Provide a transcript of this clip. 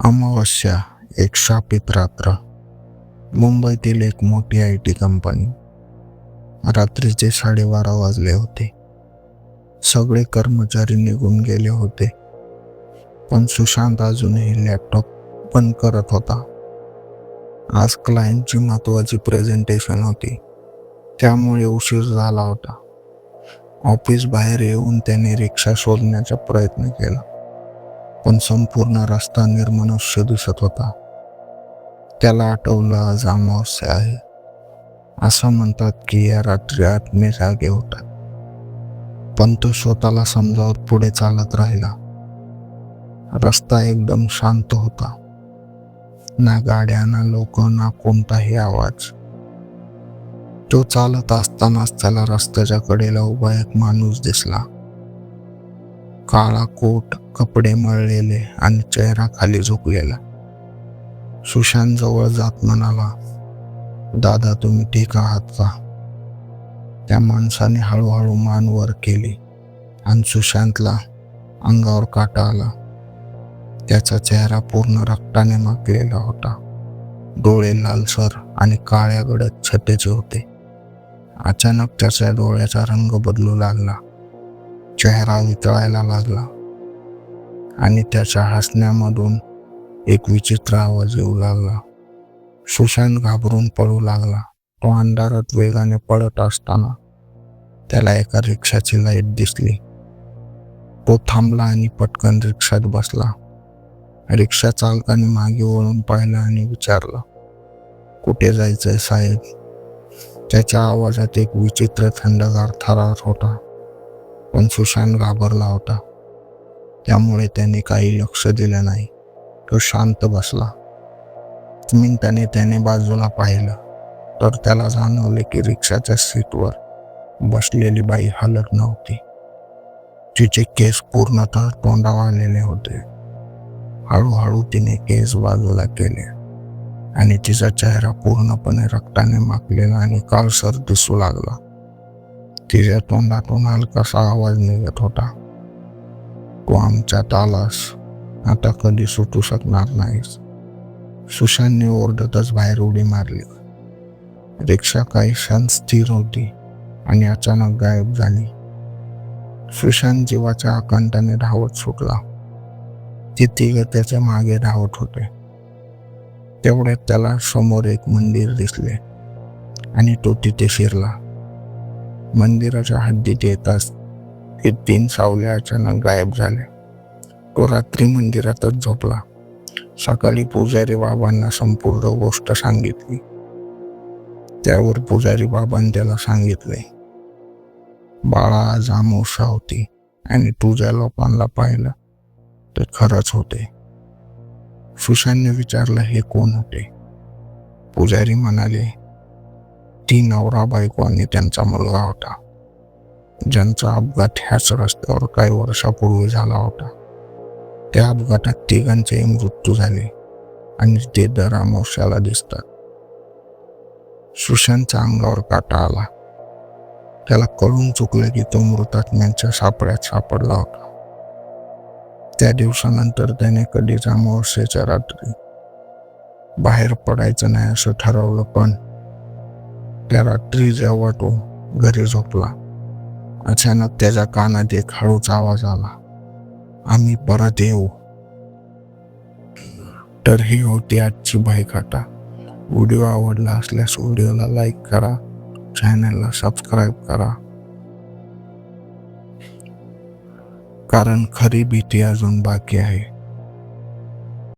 अमावस्या एक शापित रात्र. मुंबईतील एक मोठी आय टी कंपनी. रात्रीचे साडेबारा वाजले होते. सगळे कर्मचारी निघून गेले होते. पण सुशांत अजूनही लॅपटॉप बंद करत होता. आज क्लायंटची महत्वाची प्रेझेंटेशन होती. त्यामुळे उशीर झाला होता. ऑफिस बाहेर येऊन त्याने रिक्षा शोधण्याचा प्रयत्न केला. पण संपूर्ण रस्ता निर्मनुष्य दिसत होता. त्याला आठवलं आज अमावस्या आहे. असं म्हणतात की या रात्री आत्मे जागे होतात. पण तो स्वतःला समजावत पुढे चालत राहिला. रस्ता एकदम शांत होता. ना गाड्या ना लोक ना कोणताही आवाज. तो चालत असतानाच त्याला रस्त्याच्या कडेला उभा एक माणूस दिसला. काळा कोट कपडे मळलेले आणि चेहरा खाली झुकलेला. सुशांत जवळ जात म्हणाला दादा तुम्ही ठीक आहात का? त्या माणसाने हळूहळू मान वर केली आणि सुशांतला अंगावर काटा आला. त्याचा चेहरा पूर्ण रक्ताने मागलेला होता. डोळे लालसर आणि काळ्या गडद छतेचे होते. अचानक त्याच्या डोळ्याचा रंग बदलू लागला. चेहरा वितळायला लागला आणि त्याच्या हसण्यामधून एक विचित्र आवाज येऊ लागला. सुशांत घाबरून पळू लागला. तो अंधारात वेगाने पळत असताना त्याला एका रिक्षाची लाइट दिसली. तो थांबला आणि पटकन रिक्षात बसला. रिक्षा चालकाने मागे वळून पाहिलं आणि विचारलं कुठे जायचंय साहेब? त्याच्या आवाजात एक विचित्र थंडगार थरार होता. पण सुशांत घाबरला होता. त्यामुळे त्याने काही लक्ष दिलं नाही. तो शांत बसला. मिनिटाने त्याने बाजूला पाहिलं. तर त्याला जाणवले की रिक्षाच्या सीटवर बसलेली बाई हलत नव्हती. तिचे केस पूर्णतः तोंडावर आलेले होते. हळूहळू तिने केस बाजूला केले आणि तिचा चेहरा पूर्णपणे रक्ताने माखलेला आणि काळसर दिसू लागला. तिच्या तोंडातून हलकासा आवाज निघत होता? तू आमच्या तालास आता कधी सुटू शकणार नाहीस. सुशांतने ओरडतच बाहेर उडी मारली. रिक्षा काही क्षण स्थिर होती आणि अचानक गायब झाली. सुशांत जीवाच्या आकांताने धावत सुटला. ती तिघे त्याच्यामागे धावत होते. तेवढ्यात त्याला समोर एक मंदिर दिसले आणि तो तिथे शिरला. मंदिराच्या हद्दीत येताच ते तीन सावले अचानक गायब झाले. तो रात्री मंदिरातच झोपला. सकाळी पुजारी बाबांना संपूर्ण गोष्ट सांगितली. त्यावर पुजारी बाबांनी त्याला सांगितले बाळा आज अमावस्या होती आणि तुझ्या लोकांना पाहिलं ते खरंच होते. सुशांतने विचारलं हे कोण होते? पुजारी म्हणाले ती नवरा बायको आणि त्यांचा मुलगा होता. ज्यांचा अपघात ह्याच रस्त्यावर काही वर्षापूर्वी झाला होता. त्या अपघातात तिघांचेही मृत्यू झाले आणि ते दर अमावश्याला दिसतात. सुशांतच्या अंगावर काटा आला. त्याला कळून चुकलं की तो मृतात्म्यांच्या सापड्यात सापडला होता. त्या दिवसानंतर त्याने कधीच अमावस्येच्या रात्री बाहेर पडायचं नाही असं ठरवलं पण त्या रात्री जेव्हा तो घरी झोपला अचानक त्याच्या कानात एक हळूच आवाज आला. आम्ही परत येऊ. तर ही होती आजची बाईकाटा व्हिडिओ आवडला असल्यास व्हिडिओला लाईक करा चॅनलला सबस्क्राईब करा. कारण खरी भीती अजून बाकी आहे.